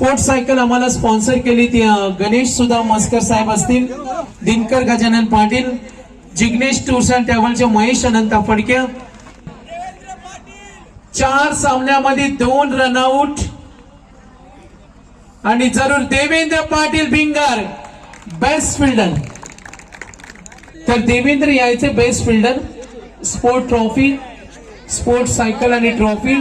Sports cycle आम्हाला sponsor केली ती गणेश सुद्धा मस्कर साहेब असतील दिनकर गजानन पाटील जिग्नेश टूर्स अँड ट्रॅव्हलचे महेश अनंत फडके. चार सामन्यामध्ये दोन रनआउट आणि जरूर देवेंद्र पाटील भिंगार बेस्ट फिल्डर तर देवेंद्र यायचे best fielder sport trophy sport cycle आणि ट्रॉफी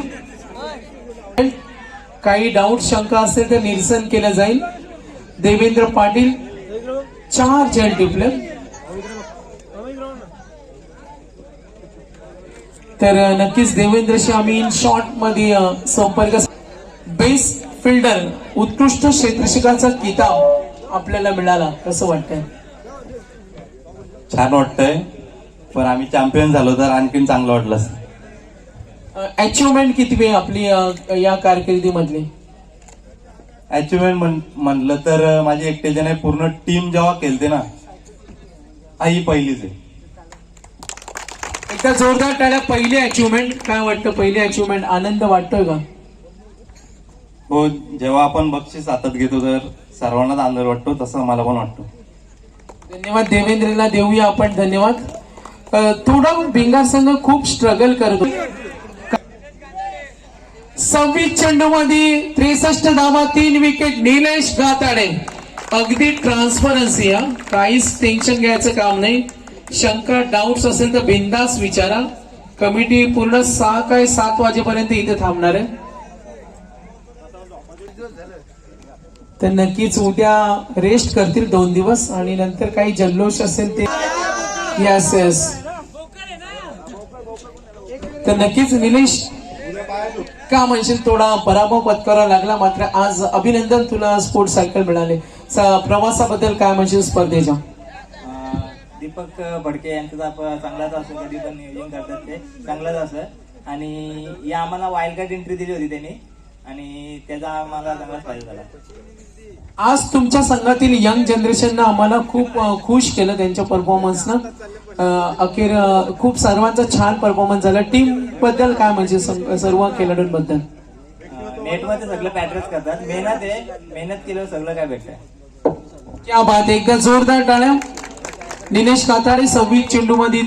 काही डाऊट शंका असेल तर निरसन केलं जाईल. देवेंद्र पाटील चार जल टिपले. तर नक्कीच देवेंद्रशी आम्ही इन शॉर्टमध्ये संपर्क बेस्ट फिल्डर उत्कृष्ट क्षेत्रशिकाचा किताब आपल्याला मिळाला. कसं वाटतंय? छान वाटतंय. पण आम्ही चॅम्पियन झालो तर आणखीन चांगलं वाटलं. असतं. अचिव्हमेंट किती वेळ आपली या कारकिर्दीमधली? अचिव्हमेंट म्हण म्हणलं तर माझी एकट्याच्या नाही पूर्ण टीम जेव्हा खेळते ना ही पहिलीच आहे. एकदा जोरदार टाळ्या पहिली अचिव्हमेंट काय वाटतं? पहिली अचिव्हमेंट आनंद वाटतोय का? हो जेव्हा आपण बक्षीस हातात घेतो तर सर्वांनाच आनंद वाटतो तसं मला पण वाटतो. धन्यवाद देवेंद्रला देऊया आपण धन्यवाद. थोडा भिंगार संघ खूप स्ट्रगल करतो. सव्वीस चेंडू मध्ये त्रेसष्ट धावा तीन विकेट निलेश गाताडे. अगदी ट्रान्सपरन्सी हा. काहीच टेन्शन घ्यायचं काम नाही. शंका डाऊट्स असेल तर बिंदास विचारा. कमिटी पूर्ण सहा काय सात वाजेपर्यंत इथे थांबणार आहे. तर नक्कीच उद्या रेस्ट करतील दोन दिवस आणि नंतर काही जल्लोष असेल ते यस यस तर नक्कीच निलेश का म्हणशील थोडा पराभव पत्करावा लागला? मात्र आज अभिनंदन तुला स्पोर्ट सायकल मिळाले. प्रवासाबद्दल काय म्हणशील स्पर्धेच्या? दीपक भडके यांचं आपण चांगलाच असं कधी पण नियोजन करतात ते. चांगलंच असं. आणि या आम्हाला वाईल्ड कार्ड एंट्री दिली होती त्यांनी. आणि त्याचा आम्हाला चांगलाच फायदा झाला आज तुमच्या संघातील यंग जनरेशननं आम्हाला खूप खुश केलं त्यांच्या परफॉर्मन्सनं अखेर खूप सर्वांचा छान परफॉर्मन्स झाला. टीमबद्दल काय म्हणजे सर्व खेळाडूंबद्दल नेटमध्ये सगळं पॅटर्स करतात. मेहनत आहे. मेहनत केल्यावर सगळं काय भेटतंय? क्या बात. एकदा जोरदार टाळ्या. निलेश काताडे सव्वीस चेंडू मध्ये